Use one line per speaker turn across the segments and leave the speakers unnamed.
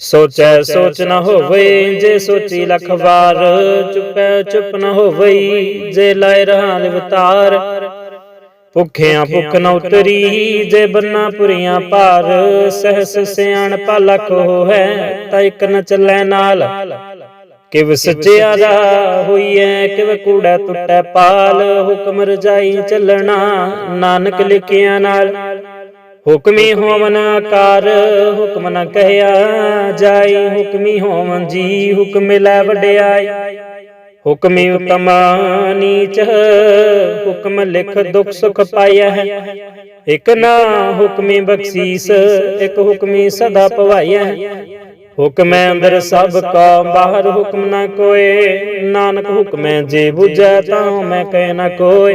ਸੋਚੈ ਸੋਚ ਨ ਹੋਵੇ ਜੇ ਸੋਚੀ ਲਖ ਵਾਰ ਚੁਪੈ ਚੁਪ ਨ ਹੋਵੇ ਜੇ ਲਾਇ ਰਹਾ ਲਿਵਤਾਰ ਭੁਖਿਆਂ ਭੁਖ ਨ ਉਤਰੀ ਜੇ ਬੰਨਾ ਪੁਰੀਆਂ ਭਾਰ ਸਹਸ ਸਿਆਣ ਲਖ ਹੋਐ ਤਾ ਇਕ ਨ ਚੱਲੈ ਨਾਲ। ਕਿਵ ਸਚਿਆਰਾ ਹੋਈਐ ਕਿਵ ਕੂੜਾ ਟੁੱਟੈ ਪਾਲ। ਹੁਕਮ ਰਜਾਈ ਚੱਲਣਾ ਨਾਨਕ ਲਿਖਿਆ ਨਾਲ। ਹੁਕਮੀ ਹੋਵਨ ਆਕਾਰ, ਹੁਕਮ ਨ ਕਹਿਆ ਜਾਈ ਹੁਕਮੀ ਹੋਵਨ ਜੀ ਹੁਕਮ ਲੈ ਵਡਿਆਈ ਹੁਕਮੀ ਉਤਮ ਨੀਚ, ਹੁਕਮ ਲਿਖ ਦੁਖ ਸੁਖ ਪਾਇਆ ਹੈ। ਇਕ ਨਾ ਹੁਕਮੀ ਬਖਸ਼ੀਸ, ਇਕ ਹੁਕਮੀ ਸਦਾ ਪਵਾਇਆ ਹੁਕਮੈ ਅੰਦਰ ਸਭ ਕਾ, ਬਾਹਰ ਹੁਕਮ ਨਾ ਕੋਏ। ਨਾਨਕ ਹੁਕਮੈ ਜੇ 부ਝੈ ਤਾਂ ਮੈਂ ਕਹਿ ਨਾ ਕੋਏ।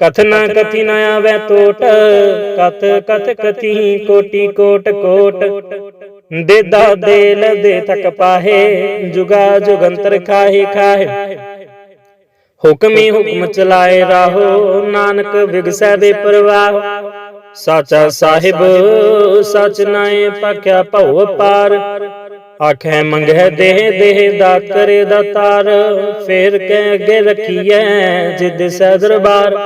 ਕਥਨਾ ਕਥੀ ਨ ਆਵੇ ਟੋਟ ਕਤ ਕਤ ਕਥੀ ਕੋਟੀ ਕੋਟ ਕੋਟ। ਦੇਦਾ ਦੇਲ ਦੇ ਤਕ ਪਾਹੇ, ਜੁਗਾ ਜੁਗੰਤਰ ਖਾਹੇ ਖਾਹੇ। ਹੁਕਮੀ ਹੁਕਮ ਚਲਾਏ ਰਾਹੋ, ਨਾਨਕ ਵਿਗਸੈ ਦੇ ਪ੍ਰਵਾਹ। ਸਾਚਾ ਸਾਹਿਬ, ਸਚ ਨਾਏ ਪਖਿਆ ਭਉ ਪਾਰ ਆਖੇ ਮੰਗੈ ਦੇਹ ਦੇਹ ਦਾ ਕਰੇ ਤਾਰ, ਫੇਰ ਕੇ ਅੱਗੇ ਰਖੀਐ ਜਿਦ ਸੈ ਦਰਬਾਰ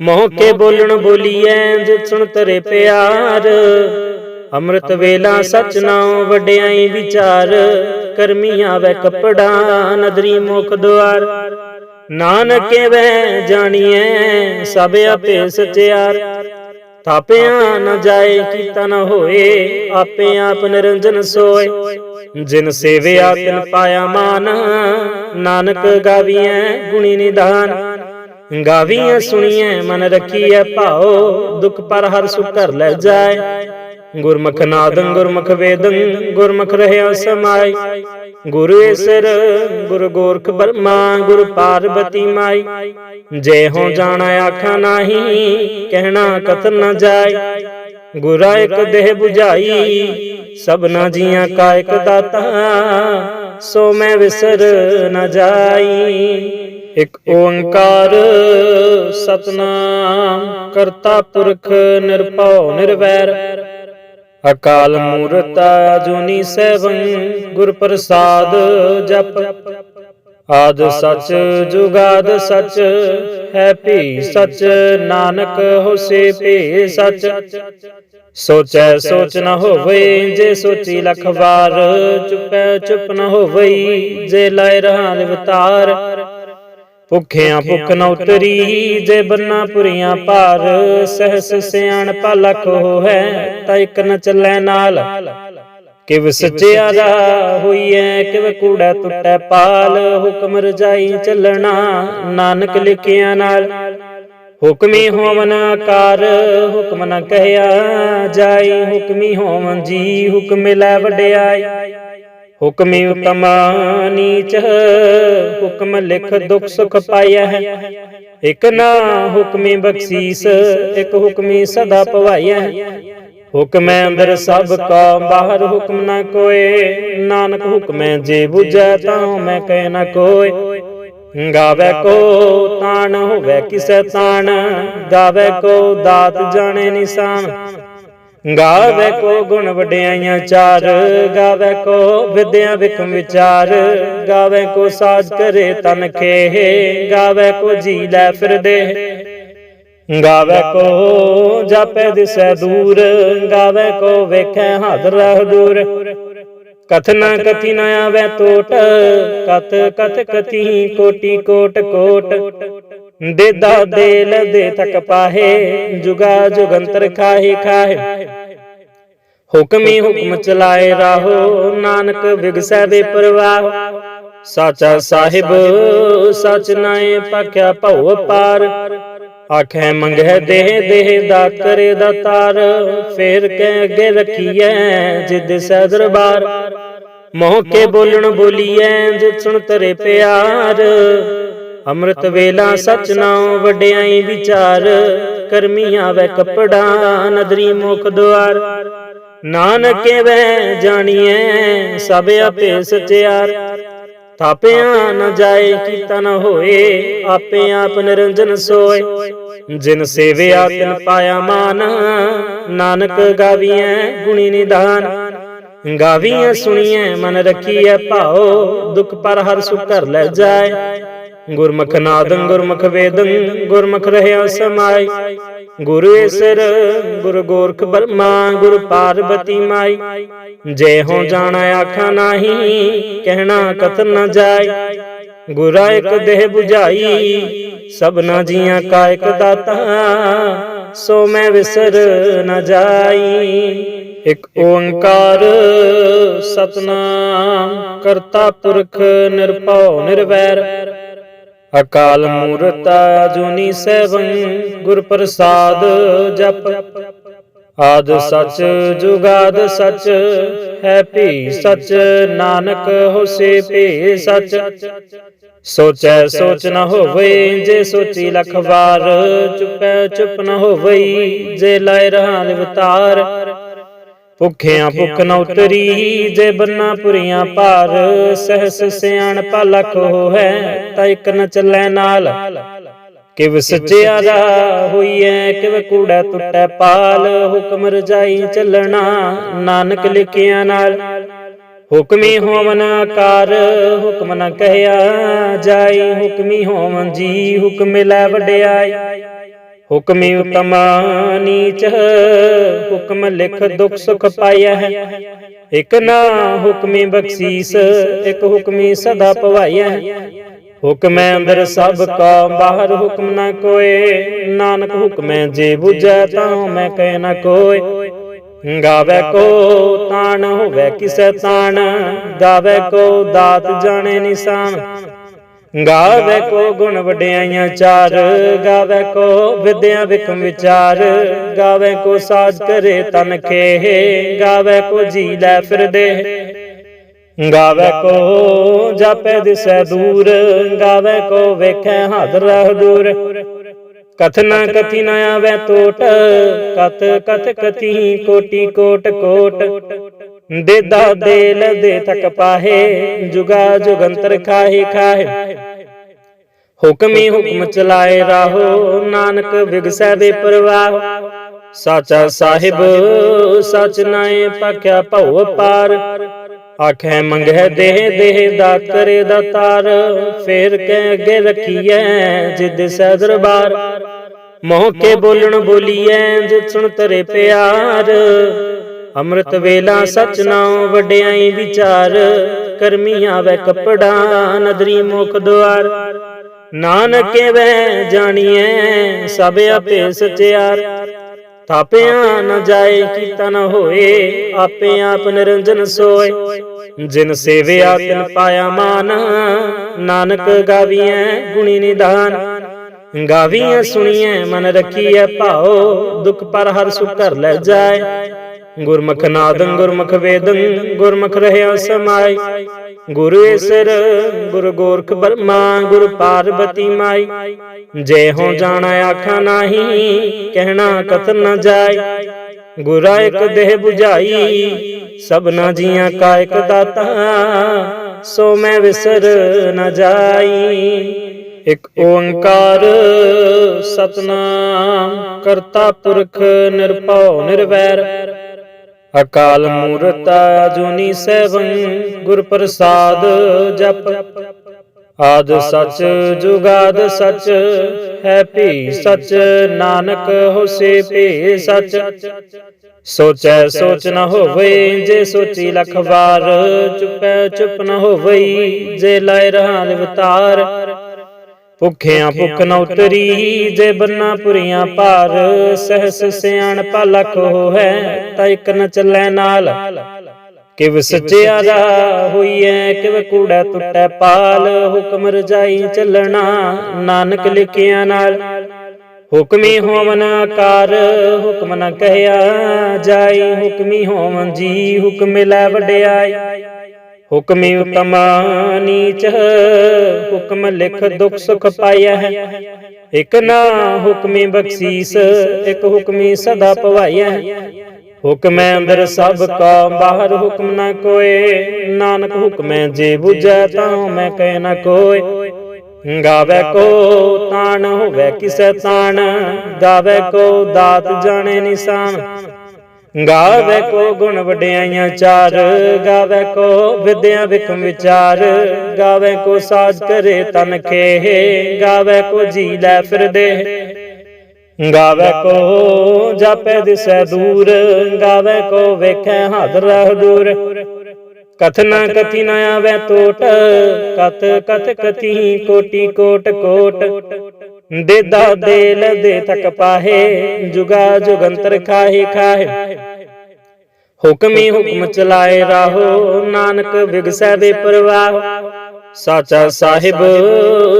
ਮੋਹ ਕੇ ਬੋਲਣ ਬੋਲੀਐ ਜਿਤ ਸੁਣ ਤਰੇ ਪਿਆਰ। ਅੰਮ੍ਰਿਤ ਵੇਲਾ ਸਚ ਨਾਉ ਵਡਿਆਈ ਵਿਚਾਰ ਕਰਮੀ ਆਵੇ ਕਪੜਾ ਨਦਰੀ ਮੁਖ ਦੁਆਰ। ਨਾਨਕ ਵੈ ਜਾਣੀਐ ਸਭ ਆਪੇ ਸਚਿਆਰ। ਥਾਪਿਆ ਨ ਜਾਏ ਕੀਤਾ ਨ ਹੋਏ ਆਪੇ ਆਪ ਨਿਰੰਜਨ ਸੋਏ। ਜਿਨ ਸੇਵਿਆ ਤਿਨ ਪਾਇਆ ਮਾਨ ਨਾਨਕ ਗਾਵੀਐ ਗੁਣੀ ਨਿਧਾਨ ਗਾਵੀਐ ਸੁਣੀਐ ਮਨ ਰਖੀਐ ਭਾਉ ਦੁਖ ਪਰ ਹਰ ਸੁਖ ਕਰ ਲੈ ਜਾਏ। ਗੁਰਮੁਖ ਨਾਦੰ, ਗੁਰਮੁਖ ਵੇਦੰ, ਗੁਰਮੁਖ ਰਹਿਆ ਸਮਾਈ। ਗੁਰੂ ਈਸਰ ਗੁਰ ਗੋਰਖ ਬਰਮਾ, ਗੁਰ ਪਾਰਬਤੀ ਮਾਈ। ਜੇ ਹੋ ਜਾਣਾ ਆਖਾਂ ਨਾਹੀ, ਕਹਿਣਾ ਕਥਨ ਨ ਜਾਏ ਗੁਰਾ ਇੱਕ ਦੇਹ 부ਝਾਈ ਸਭਨਾ ਜੀਆਂ ਕਾ ਇੱਕ ਦਾਤਾ। ਸੋ ਮੈਂ ਵਿਸਰ ਨ ਜਾਈ। ਇੱਕ ਓੰਕਾਰ ਸਤਨਾਮ ਕਰਤਾ ਪੁਰਖ ਨਿਰਭਉ ਨਿਰਵੈਰ। ਅਕਾਲ ਮੂਰਤ ਜੁਨੀ ਸੈਭੰ ਗੁਰ ਪ੍ਰਸਾਦ ਜਪ। ਆਦ ਸਚ, ਜੁਗਾਦ ਸਚ, ਹੈ ਭੀ ਸਚ, ਨਾਨਕ ਹੋਸੇ ਭੀ ਸਚ। ਸੋਚੈ ਸੋਚ ਨ ਹੋਵੇ, ਜੇ ਸੋਚੀ ਲਖ ਵਾਰ, ਚੁਪੈ ਚੁਪ ਨ ਹੋਵੇ ਜੇ ਲਾਇ ਰਹਾ ਲਿਵਤਾਰ ਭੁਖਿਆਂ ਭੁਖ ਨ ਉਤਰੀ ਜੇ ਬੰਨਾ ਪੁਰੀਆਂ ਭਾਰ ਸਹਸ ਸਿਆਣ ਲਖ ਹੋਐ ਤਾ ਇਕ ਨ ਚੱਲੈ ਨਾਲ। ਕਿਵ ਸਚਿਆਰਾ ਹੋਈਐ ਕਿਵ ਕੂੜਾ ਟੁੱਟੈ ਪਾਲ ਹੁਕਮ ਰਜਾਈ ਚੱਲਣਾ ਨਾਨਕ ਲਿਖਿਆ ਨਾਲ। ਹੁਕਮੀ ਹੋਵਨ ਆਕਾਰ ਹੁਕਮ ਨ ਕਹਿਆ ਜਾਈ ਹੁਕਮੀ ਹੋਵਨ ਜੀ ਹੁਕਮ ਲੈ ਵਡਿਆਈ। ਹੁਕਮੀ ਉਤਮ ਨੀਚ ਹੁਕਮ ਲਿਖ ਦੁਖ ਸੁਖ ਪਾਇਆ ਹੈ। ਇਕ ਨਾ ਹੁਕਮੀ ਬਖਸ਼ੀਸ, ਇਕ ਹੁਕਮੀ ਸਦਾ ਪਵਾਇਆ ਹੈ। ਹੁਕਮੈ ਅੰਦਰ ਸਭ ਕਾ ਬਾਹਰ ਹੁਕਮ ਨਾ ਕੋਏ, ਨਾਨਕ ਹੁਕਮੈ ਜੇ ਬੁਝੈ ਤਾਂ ਮੈਂ ਕਹਿ ਨਾ ਕੋਏ। ਗਾਵੇ ਕੋ ਤਾਣ, ਹੋਵੇ ਕਿਸੈ ਤਾਣ ਗਾਵੇ ਕੋ ਦਾਤ ਜਾਣੇ ਨਿਸ਼ਾਨ। ਗਾਵੇ ਕੋ ਗੁਣ ਵਡਿਆਈਆਂ ਚਾਰ ਗਾਵੇ ਕੋ ਵਿਦਿਆ ਵਿਖਮ ਵਿਚਾਰ ਗਾਵੇ ਕੋ ਸਾਜ ਕਰੇ ਤਨ ਖੇ ਗਾਵੇ ਕੋ ਜੀ ਲੈ ਫਿਰਦੇ। ਗਾਵੇ ਕੋ ਜਾਪੇ ਦਿਸੈ ਦੂਰ ਗਾਵੇ ਕੋ ਵੇਖੈ ਹਾਜ਼ਰ ਰਹਿ ਦੂਰ। ਕਥਨਾ ਕਥੀ ਨ ਆਵੇ ਟੋਟ ਕਤ ਕਤ ਕਥੀ ਕੋਟੀ ਕੋਟ। ਕੋਟ। ਦੇਦਾ ਦੇਲ ਦੇ ਤਕ ਪਾਹੇ, ਜੁਗਾ ਜੁਗੰਤਰ ਖਾਹੇ ਖਾਹੇ। ਹੁਕਮੀ ਹੁਕਮ ਚਲਾਏ ਰਾਹੋ, ਨਾਨਕ ਵਿਗਸੈ ਦੇ ਪ੍ਰਵਾਹ। ਸਾਚਾ ਸਾਹਿਬ, ਸਚ ਨਾਏ ਪਖਿਆ ਭਉ ਪਾਰ ਆਖੇ ਮੰਗਹਿ ਦੇਹ ਦੇਹ ਦਾ ਕਰੇ ਦਾਤਾਰ ਫੇਰ ਕੇ ਅੱਗੇ ਰਖੀਐ ਜਿਦ ਸੈ ਦਰਬਾਰ। ਮੋਹ ਕੇ ਬੋਲਣ ਬੋਲੀਐ, ਜਿਤ ਸੁਣ ਤਰੇ ਪਿਆਰ। ਅੰਮ੍ਰਿਤ ਵੇਲਾ ਸਚ ਨਾਉ, ਵਡਿਆਈ ਵਿਚਾਰ ਕਰਮੀ ਆਵੇ ਕਪੜਾ, ਨਦਰੀ ਮੁਖ ਦੁਆਰ। ਨਾਨਕੇ ਵੈ ਜਾਣੀਐ, ਸਭ ਆਪੇ ਸਚਿਆਰ। ਥਾਪਿਆ ਨ ਜਾਏ ਕੀਤਾ ਨ ਹੋਏ, ਆਪੇ ਆਪ ਨਿਰੰਜਨ ਸੋਏ। ਜਿਨ ਸੇਵਿਆ ਤਿਨ ਪਾਇਆ ਮਾਨ, ਨਾਨਕ ਗਾਵੀਐ ਗੁਣੀ ਨਿਧਾਨ ਗਾਵੀਆਂ ਸੁਣੀਐ ਮਨ ਰਖੀਐ ਭਾਉ, ਦੁਖ ਪਰ ਹਰ ਸੁਖ ਕਰ ਲੈ ਜਾਏ। ਗੁਰਮੁਖ ਨਾਦੰ, ਗੁਰਮੁਖ ਵੇਦੰ, ਗੁਰਮੁਖ ਰਹਿਆ ਸਮਾਈ। ਗੁਰੂ ਈਸਰ ਗੁਰ ਗੋਰਖ ਬਰਮਾ, ਗੁਰੂ ਪਾਰਬਤੀ ਮਾਈ। ਜੇ ਹੋ ਜਾਣਾ ਆਖਾਂ ਨਾਹੀ, ਕਹਿਣਾ ਕਤਨ ਨ ਜਾਏ ਗੁਰਾ ਇੱਕ ਦੇਹ 부ਝਾਈ ਸਭਨਾ ਜੀਆਂ ਕਾ ਇੱਕ ਦਾਤਾ। ਸੋ ਮੈਂ ਵਿਸਰ ਨ ਜਾਈ। ਇੱਕ ਓੰਕਾਰ ਸਤਨਾਮ ਕਰਤਾ ਪੁਰਖ ਨਿਰਭਉ ਨਿਰਵੈਰ। ਅਕਾਲ ਮੂਰਤ ਜੁਨੀ ਸੈਭੰ ਗੁਰ ਪ੍ਰਸਾਦ ਜਪ। ਆਦ ਸਚ, ਜੁਗਾਦ ਸਚ, ਹੈ ਭੀ ਸਚ, ਨਾਨਕ ਹੋਸੇ ਭੀ ਸਚ। ਸੋਚੈ ਸੋਚ ਨ ਹੋਵੇ ਜੇ ਸੋਚੀ ਲਖ ਵਾਰ, ਚੁਪੈ ਚੁਪ ਨ ਹੋਵੇ ਜੇ ਲਾਇ ਰਹਾ ਅਵਤਾਰ ਭੁਖਿਆਂ ਭੁਖ ਨ ਉਤਰੀ ਜੇ ਬੰਨਾ ਪੁਰੀਆਂ ਭਾਰ ਸਹਸ ਸਿਆਣ ਲਖ ਹੋਐ ਤਾ ਇਕ ਨ ਚੱਲੈ ਨਾਲ। ਕਿਵ ਸਚਿਆਰਾ ਹੋਈਐ ਕਿਵ ਕੂੜਾ ਟੁੱਟੈ ਪਾਲ ਹੁਕਮ ਰਜਾਈ ਚੱਲਣਾ ਨਾਨਕ ਲਿਖਿਆ ਨਾਲ। ਹੁਕਮੀ ਹੋਵਨ ਆਕਾਰ ਹੁਕਮ ਨ ਕਹਿਆ ਜਾਈ ਹੁਕਮੀ ਹੋਵਨ ਜੀ ਹੁਕਮ ਲੈ ਵਡਿਆਈ। ਹੁਕਮੀ ਉਤਮ ਨੀਚ, ਹੁਕਮ ਲਿਖ ਦੁਖ ਸੁਖ ਪਾਇਆ ਹੈ। ਇਕ ਨਾ ਹੁਕਮੀ ਬਖਸ਼ੀਸ, ਇਕ ਹੁਕਮੀ ਸਦਾ ਪਵਾਇਆ ਹੈ। ਹੁਕਮੈ ਅੰਦਰ ਸਭ ਕਾ, ਬਾਹਰ ਹੁਕਮ ਨਾ ਕੋਏ। ਨਾਨਕ ਹੁਕਮੈ ਜੇ 부ਝੈ ਤਾਂ ਮੈਂ ਕਹਿ ਨਾ ਕੋਏ। ਗਾਵੇ ਕੋ ਤਾਣ, ਹੋਵੇ ਕਿਸੈ ਤਾਣ। ਗਾਵੇ ਕੋ ਦਾਤ ਜਾਣੇ ਨਿਸ਼ਾਨ। ਗਾਵੇ ਕੋ ਗੁਣ ਵਡਿਆਈਆਂ ਚਾਰ ਗਾਵੇ ਕੋ ਵਿਦਿਆ ਵਿਕਮ ਵਿਚਾਰ ਗਾਵੇ ਕੋ ਸਾਜ ਕਰੇ ਤਨ ਖੇ ਗਾਵੇ ਕੋ ਜੀ ਲੈ ਫਿਰਦੇ। ਗਾਵੇ ਕੋ ਜਾਪੇ ਦਿਸੈ ਦੂਰ ਗਾਵੇ ਕੋ ਵੇਖੈ ਹਾਜ਼ਰ ਹਦੂਰ ਕਥਨਾ ਕਥੀ ਨ ਆਵੇ ਟੋਟ ਕਤ ਕਤ ਕਥੀ ਕੋਟੀ ਕੋਟ ਕੋਟ। ਦੇਦਾ ਦੇਲ ਦੇ ਤਕ ਪਾਹੇ ਜੁਗਾ ਜੁਗੰਤਰ ਖਾਹੇ ਖਾਹੇ। ਹੁਕਮੀ ਹੁਕਮ ਚਲਾਏ ਰਾਹੋ ਨਾਨਕ ਵਿਗਸੈ ਦੇ ਪ੍ਰਵਾਹ। ਸਾਚਾ ਸਾਹਿਬ ਸਚ ਨਾਏ ਪਖਿਆ ਭਉ ਪਾਰ ਆਖੇ ਮੰਗਹਿ ਦੇਹ ਦੇਹ ਦਾ ਕਰੇ ਦਾਤਾਰ ਫੇਰ ਕੇ ਅੱਗੇ ਰਖੀਐ ਜਿਦ ਸੈ ਦਰਬਾਰ। ਮੋਹ ਕੇ ਬੋਲਣ ਬੋਲੀਐ ਜਿਤ ਸੁਣ ਤਰੇ ਪਿਆਰ। ਅੰਮ੍ਰਿਤ ਵੇਲਾ ਸਚ ਨਾਉ, ਵਡਿਆਈ ਵਿਚਾਰ ਕਰਮੀ ਆਵੇ ਕਪੜਾ, ਨਦਰੀ ਮੁਖ ਦੁਆਰ। ਨਾਨਕੇ ਵੈ ਜਾਣੀਐ, ਸਭ ਆਪੇ ਸਚਿਆਰ। ਥਾਪਿਆ ਨ ਜਾਏ ਕੀਤਾ ਨ ਹੋਏ, ਆਪੇ ਆਪ ਨਿਰੰਜਨ ਸੋਏ। ਜਿਨ ਸੇਵਿਆ ਤਿਨ ਪਾਇਆ ਮਾਨ, ਨਾਨਕ ਗਾਵੀਐ ਗੁਣੀ ਨਿਧਾਨ। ਗਾਵੀਐ ਸੁਣੀਐ ਮਨ ਰਖੀਐ ਭਾਉ, ਦੁਖ ਪਰ ਹਰ ਸੁਖ ਕਰ ਲੈ ਜਾਏ। ਗੁਰਮੁਖ ਨਾਦੰ, ਗੁਰਮੁਖ ਵੇਦੰ, ਗੁਰਮੁਖ ਰਹਿਆ ਸਮਾਈ। ਗੁਰੂ ਈਸਰ ਗੁਰ ਗੋਰਖ ਬਰਮਾ, ਗੁਰੂ ਪਾਰਬਤੀ ਮਾਈ। ਜੇ ਹੋ ਜਾਣਾ ਆਖਾਂ ਨਾਹੀ, ਕਹਿਣਾ ਕਤਨ ਨ ਜਾਏ ਗੁਰਾ ਇੱਕ ਦੇਹ 부ਝਾਈ ਸਭਨਾ ਜੀਆਂ ਕਾ ਇੱਕ ਦਾਤਾ। ਸੋ ਮੈਂ ਵਿਸਰ ਨ ਜਾਈ। ਇੱਕ ਓੰਕਾਰ ਸਤਨਾਮ ਕਰਤਾ ਪੁਰਖ ਨਿਰਭਉ ਨਿਰਵੈਰ। ਅਕਾਲ ਮੂਰਤ ਜੁਨੀ ਸੈਭੰ ਗੁਰ ਪ੍ਰਸਾਦ ਜਪ। ਆਦ ਸਚ, ਜੁਗਾਦ ਸਚ, ਹੈ ਭੀ ਸਚ, ਨਾਨਕ ਹੋਸੇ ਭੀ ਸਚ। ਸੋਚੈ ਸੋਚ ਨ ਹੋਵੇ, ਜੇ ਸੋਚੀ ਲਖ ਵਾਰ, ਚੁਪੈ ਚੁਪ ਨ ਹੋਵੇ ਜੇ ਲਾਇ ਰਹਾ ਅਵਤਾਰ ਭੁੱਖਿਆਂ ਭੁੱਖ ਨ ਉਤਰੀ ਜੇ ਬੰਨਾ ਪੁਰੀਆਂ ਭਾਰ ਸਹਸ ਸਿਆਣ ਲਖ ਹੋਐ ਤਾਂ ਇੱਕ ਨ ਚੱਲੈ ਨਾਲ। ਕਿਵ ਸਚਿਆਰਾ ਹੋਈਐ ਕਿਵ ਕੂੜਾ ਟੁੱਟੈ ਪਾਲ ਹੁਕਮ ਰਜਾਈ ਚੱਲਣਾ ਨਾਨਕ ਲਿਖਿਆ ਨਾਲ। ਹੁਕਮੀ ਹੋਵਨ ਆਕਾਰ ਹੁਕਮ ਨ ਕਹਿਆ ਜਾਈ ਹੁਕਮੀ ਹੋਵਨ ਜੀ ਹੁਕਮ ਲੈ ਵਡਿਆਈ। ਹੁਕਮੀ ਉਤਮ ਨੀਚ ਹੁਕਮ ਲਿਖ ਦੁਖ ਸੁਖ ਪਾਇਆ ਹੈ। ਇਕ ਨਾ ਹੁਕਮੀ ਬਖਸ਼ੀਸ, ਇਕ ਹੁਕਮੀ ਸਦਾ ਪਵਾਇਆ ਹੈ। ਹੁਕਮੈ ਅੰਦਰ ਸਭ ਕਾ ਬਾਹਰ ਹੁਕਮ ਨਾ ਕੋਏ, ਨਾਨਕ ਹੁਕਮੈ ਜੇ 부ਝੈ ਤਾਂ ਮੈਂ ਕਹਿ ਨਾ ਕੋਏ। ਗਾਵੇ ਕੋ ਤਾਣ, ਹੋਵੇ ਕਿਸੈ ਤਾਣ ਗਾਵੇ ਕੋ ਦਾਤ ਜਾਣੇ ਨਿਸ਼ਾਨ। ਗਾਵੇ ਕੋ ਗੁਣ ਵਡਿਆਈਆਂ ਚਾਰ, ਗਾਵੇ ਕੋ ਵਿਦਿਆ ਵਿਖਮ ਵਿਚਾਰ, ਗਾਵੇ ਕੋ ਸਾਜ ਕਰੇ ਤਨ ਖੇ ਗਾਵੇ ਕੋ ਜੀ ਲੈ ਫਿਰਦੇ। ਗਾਵੇ ਕੋ ਜਾਪੈ ਦਿਸੈ ਦੂਰ, ਗਾਵੇ ਕੋ ਵੇਖੈ ਹਾਜ਼ਰ ਹਦੂਰ ਕਥਨਾ ਕਥੀ ਨ ਆਵੇ ਟੋਟ ਕਤ ਕਥ ਕਥੀ ਕੋਟੀ ਕੋਟ ਕੋਟ। ਦੇਦਾ ਦੇਲ ਦੇ ਤਕ ਪਾਹੇ, ਜੁਗਾ ਜੁਗੰਤਰ ਖਾਹੇ ਖਾਹੇ। ਹੁਕਮੀ ਹੁਕਮ ਚਲਾਏ ਰਾਹੋ, ਨਾਨਕ ਵਿਗਸੈ ਦੇ ਪ੍ਰਵਾਹ। ਸਾਚਾ ਸਾਹਿਬ,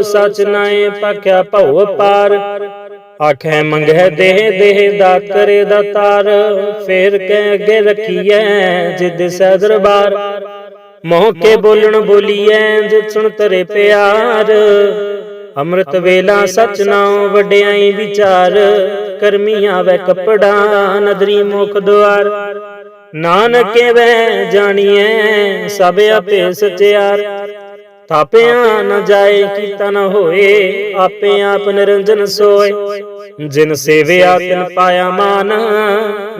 ਸਚ ਨਾਏ ਪਖਿਆ ਭਉ ਪਾਰ ਆਖੇ ਮੰਗਹਿ ਦੇਹ ਦੇਹ ਦਾ ਕਰੇ ਦਾਤਾਰ ਫੇਰ ਕੇ ਅੱਗੇ ਰਖੀਐ ਜਿਦ ਸੈ ਦਰਬਾਰ। ਮੋਹ ਕੇ ਬੋਲਣ ਬੋਲੀਐ ਜਿਤ ਸੁਣ ਤਰੇ ਪਿਆਰ। ਅੰਮ੍ਰਿਤ ਵੇਲਾ ਸਚ ਨਾਉ, ਵਡਿਆਈ ਵਿਚਾਰ ਕਰਮੀ ਆਵੇ ਕਪੜਾ, ਨਦਰੀ ਮੁਖ ਦੁਆਰ। ਨਾਨਕੇ ਵੈ ਜਾਣੀਐ, ਸਭ ਆਪੇ ਸਚਿਆਰ। ਥਾਪਿਆ ਨ ਜਾਏ ਕੀਤਾ ਨ ਹੋਏ, ਆਪੇ ਆਪ ਨਿਰੰਜਨ ਸੋਏ। ਜਿਨ ਸੇਵਿਆ ਤਿਨ ਪਾਇਆ ਮਾਨ,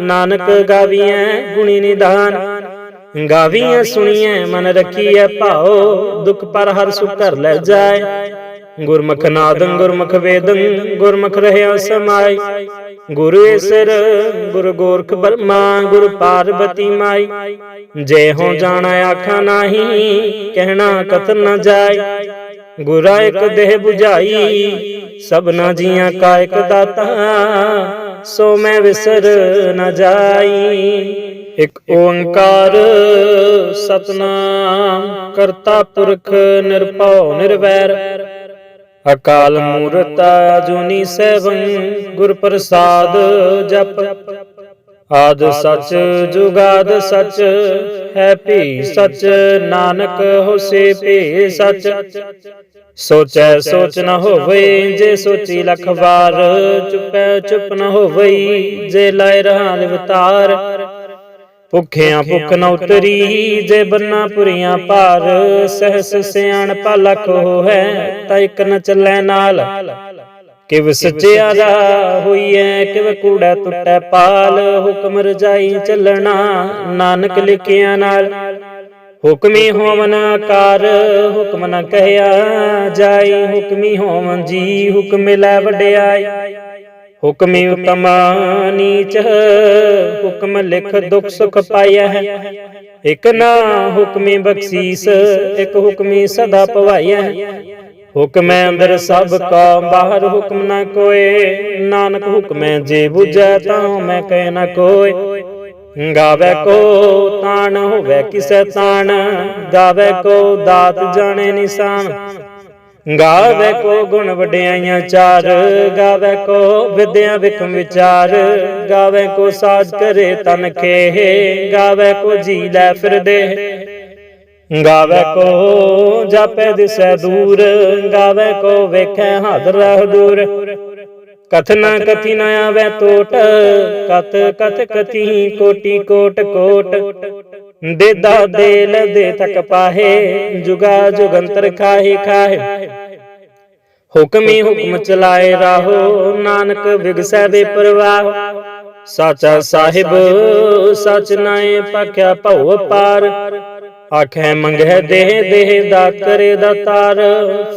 ਨਾਨਕ ਗਾਵੀਐ ਗੁਣੀ ਨਿਧਾਨ ਗਾਵੀਐ ਸੁਣੀਐ ਮਨ ਰਖੀਐ ਭਾਉ, ਦੁਖ ਪਰ ਹਰ ਸੁਖ ਕਰ ਲੈ ਜਾਏ। ਗੁਰਮੁਖ ਨਾਦੰ, ਗੁਰਮੁਖ ਵੇਦੰ, ਗੁਰਮੁਖ ਰਹਿਆ ਸਮਾਈ। ਗੁਰੂ ਈਸਰ ਗੁਰ ਗੋਰਖ ਬਰਮਾ, ਗੁਰ ਪਾਰਬਤੀ ਮਾਈ। ਜੇ ਹੋ ਜਾਣਾ ਆਖਾਂ ਨਾਹੀ, ਕਹਿਣਾ ਕਤਨ ਨ ਜਾਏ ਗੁਰਾ ਇੱਕ ਦੇਹ 부ਝਾਈ ਸਭਨਾ ਜੀਆਂ ਕਾ ਇੱਕ ਦਾਤਾ। ਸੋ ਮੈਂ ਵਿਸਰ ਨ ਜਾਈ। ਇੱਕ ਓੰਕਾਰ ਸਤਨਾਮ ਕਰਤਾ ਪੁਰਖ ਨਿਰਭਉ ਨਿਰਵੈਰ। ਅਕਾਲ ਮੂਰਤ ਜੁਨੀ ਸੈਭੰ ਗੁਰ ਪ੍ਰਸਾਦ ਜਪ। ਆਦ ਸਚ, ਜੁਗਾਦ ਸਚ, ਹੈ ਭੀ ਸਚ, ਨਾਨਕ ਹੋਸੇ ਭੀ ਸਚ। ਸੋਚੈ ਸੋਚ ਨ ਹੋਵੇ, ਜੇ ਸੋਚੀ ਲਖ ਵਾਰ, ਚੁਪੈ ਚੁਪ ਨ ਹੋਵੇ ਜੇ ਲਾਇ ਰਹਾ ਲਿਵਤਾਰ ਭੁੱਖਿਆਂ ਭੁੱਖ ਨ ਉਤਰੀ ਜੇ ਬੰਨਾ ਪੁਰੀਆਂ ਭਾਰ ਸਹਸ ਸਿਆਣ ਲਖ ਹੋਐ ਤਾਂ ਇੱਕ ਨ ਚੱਲੈ ਨਾਲ। ਕਿਵ ਸਚਿਆਰਾ ਹੋਈਐ ਕਿਵ ਕੂੜਾ ਟੁੱਟੈ ਪਾਲ ਹੁਕਮ ਰਜਾਈ ਚੱਲਣਾ ਨਾਨਕ ਲਿਖਿਆ ਨਾਲ। ਹੁਕਮੀ ਹੋਵਨ ਆਕਾਰ ਹੁਕਮ ਨ ਕਹਿਆ ਜਾਈ ਹੁਕਮੀ ਹੋਵਨ ਜੀ ਹੁਕਮ ਲੈ ਵਡਿਆਈ। ਹੁਕਮੀ ਉਤਮ ਨੀਚ ਹੁਕਮ ਲਿਖ ਦੁਖ ਸੁਖ ਪਾਇਆ ਹੈ। ਇਕ ਨਾ ਹੁਕਮੀ ਬਖਸ਼ੀਸ, ਇਕ ਹੁਕਮੀ ਸਦਾ ਪਵਾਇਆ ਹੈ। ਹੁਕਮੈ ਅੰਦਰ ਸਭ ਕਾ, ਬਾਹਰ ਹੁਕਮ ਨਾ ਕੋਏ। ਨਾਨਕ ਹੁਕਮੈ ਜੇ 부ਝੈ ਤਾਂ ਮੈਂ ਕਹਿ ਨਾ ਕੋਏ। ਗਾਵੇ ਕੋ ਤਾਣ, ਹੋਵੇ ਕਿਸੈ ਤਾਣ। ਗਾਵੇ ਕੋ ਦਾਤ ਜਾਣੇ ਨਿਸ਼ਾਨ। ਗਾਵੇ ਕੋ ਗੁਣ ਵਡਿਆਈਆਂ ਚਾਰ ਗਾਵੇ ਕੋ ਵਿਦਿਆ ਵਿਖਮ ਵਿਚਾਰ ਗਾਵੇ ਕੋ ਸਾਜ ਕਰੇ ਤਨ ਖੇ ਗਾਵੇ ਕੋ ਜੀ ਲੈ ਫਿਰਦੇ। ਗਾਵੇ ਕੋ ਜਾਪੈ ਦਿਸੈ ਦੂਰ ਗਾਵੇ ਕੋ ਵੇਖੈ ਹਾਜ਼ਰ ਹਦੂਰ ਕਥਨਾ ਕਥੀ ਨ ਆਵੇ ਟੋਟ ਕਤ ਕਥ ਕਥੀ ਕੋਟੀ ਕੋਟ ਕੋਟ। ਦੇਦਾ ਦੇਲ ਦੇ ਤਕ ਪਾਹੇ, ਜੁਗਾ ਜੁਗੰਤਰ ਖਾਹੇ ਖਾਹੇ। ਹੁਕਮੀ ਹੁਕਮ ਚਲਾਏ ਰਾਹੋ, ਨਾਨਕ ਵਿਗਸੈ ਦੇ ਪ੍ਰਵਾਹ। ਸਾਚਾ ਸਾਹਿਬ, ਸਚ ਨਾਏ ਪਖਿਆ ਭਉ ਪਾਰ ਆਖੇ ਮੰਗਹਿ ਦੇਹ ਦੇਹ ਦਾ ਕਰੇ ਦਾਤਾਰ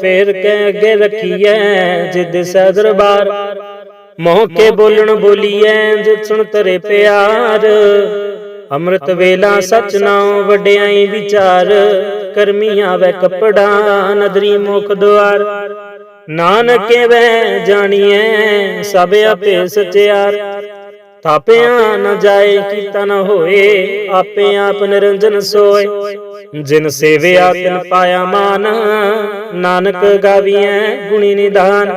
ਫੇਰ ਕੇ ਅੱਗੇ ਰਖੀਐ ਜਿਦ ਸੈ ਦਰਬਾਰ। ਮੋਹ ਕੇ ਬੋਲਣ ਬੋਲੀਐ, ਜਿਤ ਸੁਣ ਤਰੇ ਪਿਆਰ। ਅੰਮ੍ਰਿਤ ਵੇਲਾ ਸਚ ਨਾਉ ਵਡਿਆਈ ਵਿਚਾਰ ਕਰਮੀ ਆਵੇ ਕਪੜਾ ਨਦਰੀ ਮੁਖ ਦੁਆਰ। ਨਾਨਕੇ ਵੈ ਜਾਣੀਐ ਸਭ ਆਪੇ ਸਚਿਆਰ। ਥਾਪਿਆ ਨ ਜਾਏ ਕੀਤਾ ਨ ਹੋਏ, ਆਪੇ ਆਪ ਨਿਰੰਜਨ ਸੋਏ। ਜਿਨ ਸੇਵਿਆ ਤਿਨ ਪਾਇਆ ਮਾਨ, ਨਾਨਕ ਗਾਵੀਐ ਗੁਣੀ ਨਿਧਾਨ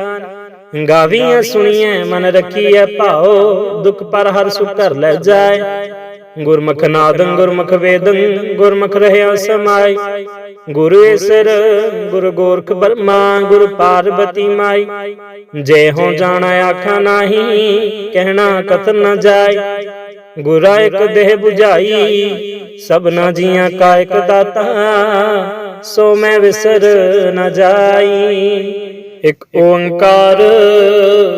ਗਾਵੀਐ ਸੁਣੀਐ ਮਨ ਰਖੀਐ ਭਾਉ, ਦੁਖ ਪਰ ਹਰ ਸੁਖ ਕਰ ਲੈ ਜਾਏ। ਗੁਰਮੁਖ ਨਾਦੰ, ਗੁਰਮੁਖ ਵੇਦੰ, ਗੁਰਮੁਖ ਰਹਿਆ ਸਮਾਈ। ਗੁਰੂ ਈਸਰ ਗੁਰ ਗੋਰਖ ਬਰਮਾ, ਗੁਰ ਪਾਰਬਤੀ ਮਾਈ। ਜੇ ਹੋ ਜਾਣਾ ਆਖਾਂ ਨਾਹੀ, ਕਹਿਣਾ ਕਥਨ ਨ ਜਾਏ ਗੁਰਾ ਇੱਕ ਦੇਹ 부ਝਾਈ ਸਭਨਾ ਜੀਆਂ ਕਾ ਇੱਕ ਦਾਤਾ, ਸੋ ਮੈਂ ਵਿਸਰ ਨ ਜਾਈ। ਇੱਕ ਓੰਕਾਰ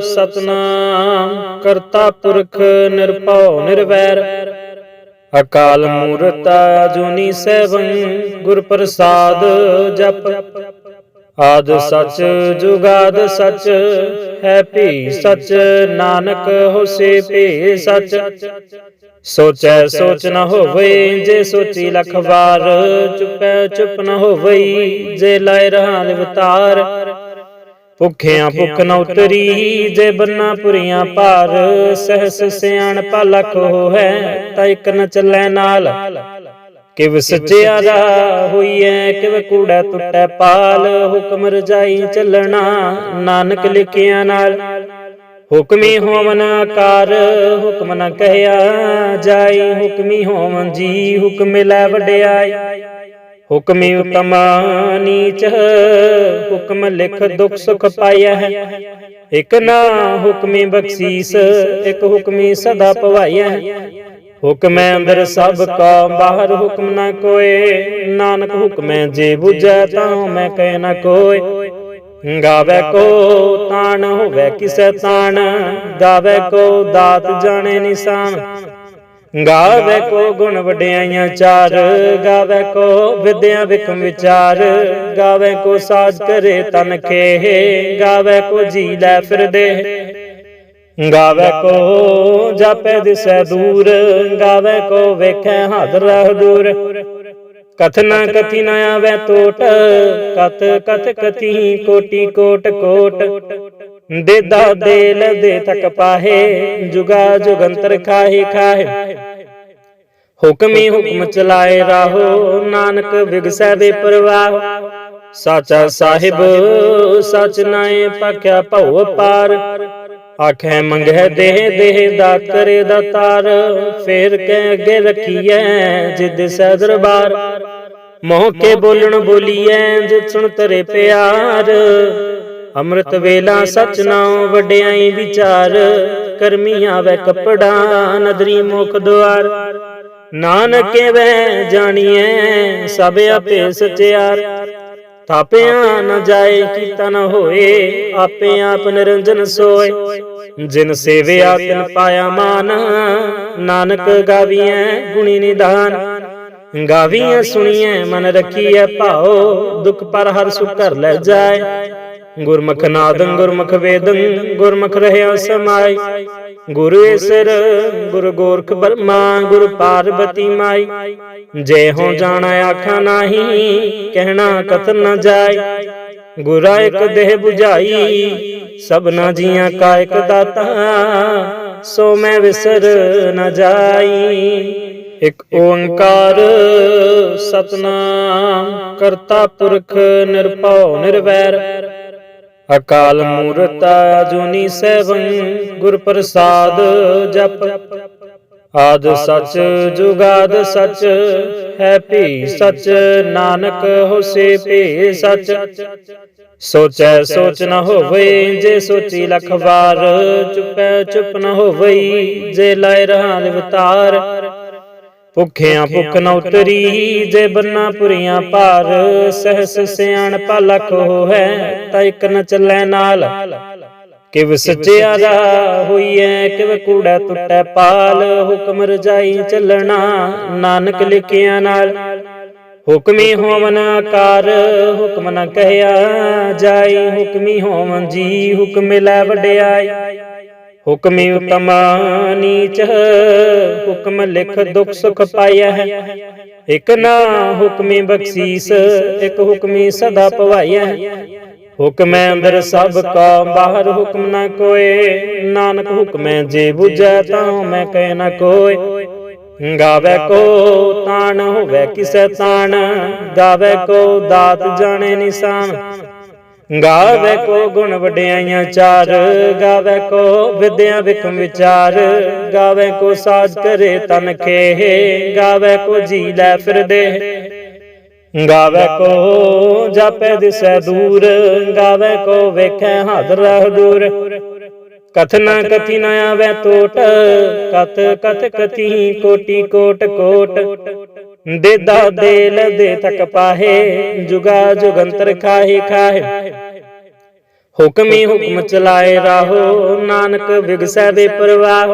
ਸਤਨਾਮ ਕਰਤਾ ਪੁਰਖ ਨਿਰਭਉ ਨਿਰਵੈਰ। ਅਕਾਲ ਮੂਰਤ ਜੁਨੀ ਸੈਭੰ ਗੁਰ ਪ੍ਰਸਾਦ ਜਪ। ਆਦ ਸਚ, ਜੁਗਾਦ ਸਚ, ਹੈ ਭੀ ਸਚ, ਨਾਨਕ ਹੋਸੇ ਭੀ ਸਚ। ਸੋਚੈ ਸੋਚ ਨ ਹੋਵੇ, ਜੇ ਸੋਚੀ ਲਖ ਵਾਰ, ਚੁਪੈ ਚੁਪ ਨ ਹੋਵੇ ਜੇ ਲਾਇ ਰਹਾ ਲਿਵਤਾਰ ਭੁਖਿਆਂ ਭੁਖ ਨ ਉਤਰੀ ਜੇ ਬੰਨਾ ਪੁਰੀਆਂ ਭਾਰ ਸਹਸ ਸਿਆਣ ਲਖ ਹੋਐ ਤਾ ਇਕ ਨ ਚੱਲੈ ਨਾਲ। ਕਿਵ ਸਚਿਆਰਾ ਹੋਈਐ ਕਿਵ ਕੂੜਾ ਟੁੱਟੈ ਪਾਲ ਹੁਕਮ ਰਜਾਈ ਚੱਲਣਾ। ਨਾਨਕ ਲਿਖਿਆ ਨਾਲ। ਹੁਕਮੀ ਹੋਵਨ ਆਕਾਰ ਹੁਕਮ ਨ ਕਹਿਆ ਜਾਈ। ਹੁਕਮੀ ਹੋਵਨ ਜੀ ਹੁਕਮ ਲੈ ਵਡਿਆਈ। ਹੁਕਮੀ ਉਤਮ ਨੀਚ ਹੁਕਮ ਲਿਖ ਦੁਖ ਸੁਖ ਪਾਇਆ ਹੈ। ਇਕ ਨਾ ਹੁਕਮੀ ਬਖਸ਼ੀਸ, ਇਕ ਹੁਕਮੀ ਸਦਾ ਪਵਾਇਆ ਹੈ। ਹੁਕਮੈ ਅੰਦਰ ਸਭ ਕਾ ਬਾਹਰ ਹੁਕਮ ਨਾ ਕੋਏ, ਨਾਨਕ ਹੁਕਮੈ ਜੇ 부ਝੈ ਤਾਂ ਮੈਂ ਕਹਿ ਨਾ ਕੋਏ। ਗਾਵੇ ਕੋ ਤਾਣ, ਹੋਵੇ ਕਿਸੈ ਤਾਣ ਗਾਵੇ ਕੋ ਦਾਤ ਜਾਣੇ ਨਿਸ਼ਾਨ। ਗਾਵੇ ਕੋ ਗੁਣ ਵਡਿਆਈਆਂ ਚਾਰ, ਗਾਵੇ ਕੋ ਵਿਦਿਆ ਵਿਖਮ ਵਿਚਾਰ, ਗਾਵੇ ਕੋ ਸਾਜ ਕਰੇ ਤਨ ਖੇ ਗਾਵੇ ਕੋ ਜੀ ਲੈ ਫਿਰਦੇ। ਗਾਵੇ ਕੋ ਜਾਪੈ ਦਿਸੈ ਦੂਰ, ਗਾਵੇ ਕੋ ਵੇਖੈ ਹਾਜ਼ਰ ਰਹਿ ਦੂਰ। ਕਥਨਾ ਕਥੀ ਨ ਆਵੇ ਟੋਟ ਕਤ ਕਥ ਕਥੀ ਕੋਟੀ ਕੋਟ ਕੋਟ। ਦੇਦਾ ਦੇਲ ਦੇ ਤਕ ਪਾਹੇ, ਜੁਗਾ ਜੁਗੰਤਰ ਖਾਹੇ ਖਾਹੇ। ਹੁਕਮੀ ਹੁਕਮ ਚਲਾਏ ਰਾਹੋ, ਨਾਨਕ ਵਿਗਸੈ ਦੇ ਪ੍ਰਵਾਹ। ਸਾਚਾ ਸਾਹਿਬ, ਸਚ ਨਾਏ ਪਖਿਆ ਭਉ ਪਾਰ ਆਖੇ ਮੰਗਹਿ ਦੇਹ ਦੇਹ ਦਾ ਕਰੇ ਦਾਤਾਰ ਫੇਰ ਕੇ ਅੱਗੇ ਰਖੀਐ ਜਿਦ ਸੈ ਦਰਬਾਰ। ਮੋਹ ਕੇ ਬੋਲਣ ਬੋਲੀਐ ਜਿਤ ਸੁਣ ਤਰੇ ਪਿਆਰ। ਅੰਮ੍ਰਿਤ ਵੇਲਾ ਸਚ ਨਾਉ, ਵਡਿਆਈ ਵਿਚਾਰ, ਕਰਮੀ ਆਵੇ ਕਪੜਾ, ਨਦਰੀ ਮੁਖ ਦੁਆਰ। ਨਾਨਕੇ ਵੈ ਜਾਣੀਐ, ਸਭ ਆਪੇ ਸਚਿਆਰ। ਥਾਪਿਆ ਨ ਜਾਏ ਕੀਤਾ ਨ ਹੋਏ, ਆਪੇ ਆਪ ਨਿਰੰਜਨ ਸੋਏ। ਜਿਨ ਸੇਵਿਆ ਤਿਨ ਪਾਇਆ ਮਾਨ, ਨਾਨਕ ਗਾਵੀਐ ਗੁਣੀ ਨਿਧਾਨ ਗਾਵੀਐ ਸੁਣੀਐ ਮਨ ਰਖੀਐ ਭਾਉ, ਦੁਖ ਪਰ ਹਰ ਸੁਖ ਕਰ ਲੈ ਜਾਏ। ਗੁਰਮੁਖ ਨਾਦੰ, ਗੁਰਮੁਖ ਵੇਦੰ, ਗੁਰਮੁਖ ਰਹਿਆ ਸਮਾਈ। ਗੁਰੂ ਈਸਰ ਗੁਰ ਗੋਰਖ ਬਰਮਾ, ਗੁਰ ਪਾਰਬਤੀ ਮਾਈ। ਜੇ ਹੋ ਜਾਣਾ ਆਖਾਂ ਨਾਹੀ, ਕਹਿਣਾ ਕਥਨ ਨ ਜਾਏ ਗੁਰਾ ਇੱਕ ਦੇਹ 부ਝਾਈ ਸਭਨਾ ਜੀਆਂ ਕਾ ਇੱਕ ਦਾਤਾ। ਸੋ ਮੈਂ ਵਿਸਰ ਨ ਜਾਈ। ਇੱਕ ਓੰਕਾਰ ਸਤਨਾਮ ਕਰਤਾ ਪੁਰਖ ਨਿਰਭਉ ਨਿਰਵੈਰ। ਅਕਾਲ ਮੂਰਤ ਜੁਨੀ ਸੈਭੰ ਗੁਰ ਪ੍ਰਸਾਦ ਜਪ। ਆਦ ਸਚ, ਜੁਗਾਦ ਸਚ, ਹੈ ਭੀ ਸਚ, ਨਾਨਕ ਹੋਸੇ ਭੀ ਸਚ। ਸੋਚੈ ਸੋਚ ਨ ਹੋਵੇ ਜੇ ਸੋਚੀ ਲਖ ਵਾਰ, ਚੁਪੈ ਚੁਪ ਨ ਹੋਵੇ ਜੇ ਲਾਇ ਰਹਾ ਲਿਵਤਾਰ ਭੁਖਿਆਂ ਭੁਖ ਨ ਉਤਰੀ ਜੇ ਬੰਨਾ ਪੁਰੀਆਂ ਭਾਰ ਸਹਸ ਸਿਆਣ ਲਖ ਹੋਐ ਤਾਂ ਇਕ ਨ ਚੱਲੈ ਨਾਲ। ਕਿਵ ਸਚਿਆਰਾ ਹੋਈਐ ਕਿਵ ਕੂੜਾ ਟੁੱਟੈ ਪਾਲ ਹੁਕਮ ਰਜਾਈ ਚੱਲਣਾ ਨਾਨਕ ਲਿਖਿਆ ਨਾਲ। ਹੁਕਮੀ ਹੋਵਨ ਆਕਾਰ ਹੁਕਮ ਨ ਕਹਿਆ ਜਾਈ ਹੁਕਮੀ ਹੋਵਨ ਜੀ ਹੁਕਮ ਲੈ ਵਡਿਆਈ। ਹੁਕਮੀ ਉਤਮ ਨੀਚ, ਹੁਕਮ ਲਿਖ ਦੁਖ ਸੁਖ ਪਾਇਆ ਹੈ। ਇਕ ਨਾ ਹੁਕਮੀ ਬਖਸ਼ੀਸ, ਇਕ ਹੁਕਮੀ ਸਦਾ ਪਵਾਇਆ ਹੈ। ਹੁਕਮੈ ਅੰਦਰ ਸਭ ਕਾ, ਬਾਹਰ ਹੁਕਮ ਨਾ ਕੋਏ। ਨਾਨਕ ਹੁਕਮੈ ਜੇ 부ਜੈ ਤਾਂ ਮੈਂ ਕਹਿ ਨਾ ਕੋਏ। ਗਾਵੇ ਕੋ ਤਾਣ, ਹੋਵੇ ਕਿਸੈ ਤਾਣ। ਗਾਵੇ ਕੋ ਦਾਤ ਜਾਣੇ ਨਿਸ਼ਾਨ। ਗਾਵੇ ਕੋ ਗੁਣ ਵਡਿਆਈਆਂ ਚਾਰ, ਗਾਵੇ ਕੋ ਵਿਦਿਆ ਵਿਕਮ ਵਿਚਾਰ, ਗਾਵੇ ਕੋ ਸਾਜ ਕਰੇ ਤਨ ਖੇ ਗਾਵੇ ਕੋ ਜੀ ਲੈ ਫਿਰਦੇ। ਗਾਵੇ ਕੋ ਜਾਪੈ ਦਿਸੈ ਦੂਰ, ਗਾਵੇ ਕੋ ਵੇਖੈ ਹਾਜ਼ਰ ਰਹਿ ਦੂਰ ਕਥਨਾ ਕਥੀ ਨ ਆਵੇ ਟੋਟ ਕਤ ਕਤ ਕਥੀ ਕੋਟੀ ਕੋਟ ਕੋਟ। ਦੇਦਾ ਦੇਲ ਦੇ ਤਕ ਪਾਹੇ, ਜੁਗਾ ਜੁਗੰਤਰ ਖਾਹੇ ਖਾਹੇ। ਹੁਕਮੀ ਹੁਕਮ ਚਲਾਏ ਰਾਹੋ ਨਾਨਕ ਵਿਗਸੈ ਵੇ ਪ੍ਰਵਾਹ।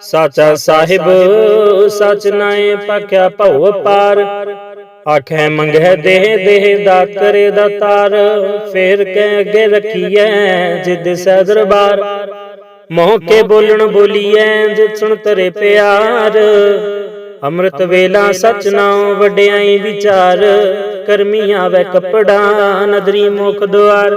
ਸਾਚਾ ਸਾਹਿਬ ਸਚ ਨਾਏ ਪਖਿਆ ਭਉ ਪਾਰ ਆਖੇ ਮੰਗੈ ਦੇਹ ਦੇਹ ਦਾ ਕਰੇ ਦਾ ਤਾਰ। ਫੇਰ ਕੇ ਅੱਗੇ ਰਖੀਐ ਜਿਦ ਸੈ ਦਰਬਾਰ। ਮੋਹ ਕੇ ਬੋਲਣ ਬੋਲੀਐ ਜਿਤ ਸੁਣ ਤਰੇ ਪਿਆਰ। ਅੰਮ੍ਰਿਤ ਵੇਲਾ ਸਚ ਨਾਉ ਵਡਿਆਈ ਵਿਚਾਰ। ਕਰਮੀ ਆਵੇ ਕਪੜਾ ਨਦਰੀ ਮੁਖ ਦੁਆਰ।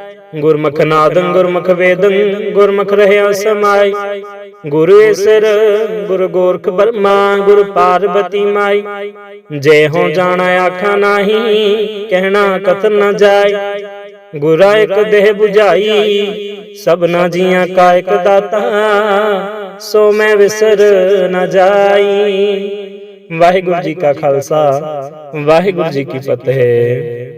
ਗੁਰਮੁਖ ਨਾਦੰ, ਗੁਰਮੁਖ ਵੇਦੰ, ਗੁਰਮੁਖ ਰਹਿਆ ਸਮਾਈ। ਗੁਰੂ ਈਸਰ ਗੁਰ ਗੋਰਖ ਬਰਮਾ, ਗੁਰ ਪਾਰਬਤੀ ਮਾਈ। ਜੇ ਹੋ ਜਾਣਾ ਆਖਾਂ ਨਾਹੀ, ਕਹਿਣਾ ਕਥਨ ਨ ਜਾਏ ਗੁਰਾ ਇੱਕ ਦੇਹ 부ਝਾਈ ਸਭਨਾ ਜੀਆਂ ਕਾ ਇੱਕ ਦਾਤਾ। ਸੋ ਮੈਂ ਵਿਸਰ ਨ ਜਾਈ। ਵਾਹਿਗੁਰੂ ਜੀ ਕਾ ਖਾਲਸਾ, ਵਾਹਿਗੁਰੂ ਜੀ ਕੀ ਫਤਿਹ।